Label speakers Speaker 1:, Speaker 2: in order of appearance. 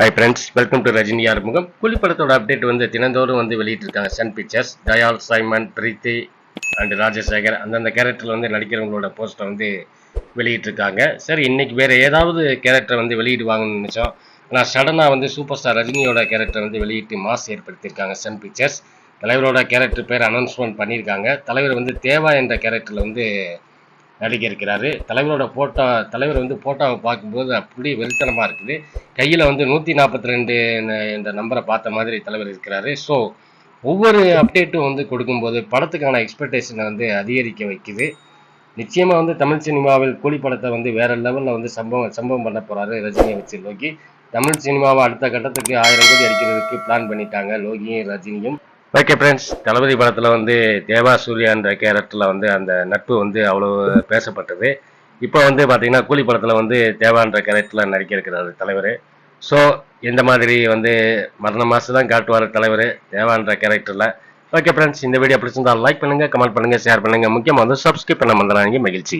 Speaker 1: Hi friends welcome to Rajini Arumugam Coolie படத்தோட update வந்து தினந்தோறும் வந்து வெளியிட்டிருக்காங்க Sun Pictures Dayal Simon Preethi and Rajasekhar அந்தந்த கேரக்டரில் வந்து நடிக்கிறவங்களோட போஸ்ட்டை வந்து வெளியிட்டிருக்காங்க. சரி இன்னைக்கு வேறு ஏதாவது கேரக்டர் வந்து வெளியிடுவாங்கன்னு நினச்சோம். ஆனால் சடனாக வந்து சூப்பர் ஸ்டார் ரஜினியோட கேரக்டர் வந்து வெளியிட்டு மாஸ் ஏற்படுத்தியிருக்காங்க சன் பிக்சர்ஸ் தலைவரோட கேரக்டர் பேர் அனௌன்ஸ்மெண்ட் பண்ணியிருக்காங்க. தலைவர் வந்து தேவா என்ற கேரக்டரில் வந்து நடிக்க இருக்கிறாரு. தலைவரோட ஃபோட்டோ தலைவர் வந்து ஃபோட்டோவை பார்க்கும்போது அப்படியே வெறித்தனமாக இருக்குது. கையில் வந்து நூற்றி நாற்பத்தி ரெண்டு இந்த நம்பரை பார்த்த மாதிரி தலைவர் இருக்கிறாரு. ஸோ ஒவ்வொரு அப்டேட்டும் வந்து கொடுக்கும்போது படத்துக்கான எக்ஸ்பெக்டேஷனை வந்து அதிகரிக்க வைக்குது. நிச்சயமாக வந்து தமிழ் சினிமாவில் கூலி படத்தை வந்து வேற லெவலில் வந்து சம்பவம் சம்பவம் பண்ண போகிறாரு ரஜினியை வச்சு. லோகி தமிழ் சினிமாவை அடுத்த கட்டத்துக்கு ஆயிரம் கோடி அடிக்கிறதுக்கு பிளான் பண்ணிட்டாங்க லோகியும் ரஜினியும். ஓகே ஃப்ரெண்ட்ஸ் தளபதி படத்தில் வந்து தேவா சூர்யான்ற கேரக்டரில் வந்து அந்த நட்பு வந்து அவ்வளோ பேசப்பட்டது. இப்போ வந்து பார்த்தீங்கன்னா கூலி படத்தில் வந்து தேவான்ற கேரக்டரில் நடிக்க இருக்கிறார் தலைவர். ஸோ இந்த மாதிரி வந்து மரண மாதம் தான் காட்டுவார் தலைவர் தேவான்ற கேரக்டரில் ஓகே ஃப்ரெண்ட்ஸ் இந்த வீடியோ பிடிச்சிருந்தால் லைக் பண்ணுங்கள் கமெண்ட் பண்ணுங்கள் ஷேர் பண்ணுங்கள் முக்கியமாக வந்து சப்ஸ்கிரைப் பண்ண மறந்துடாதீங்க மகிழ்ச்சி.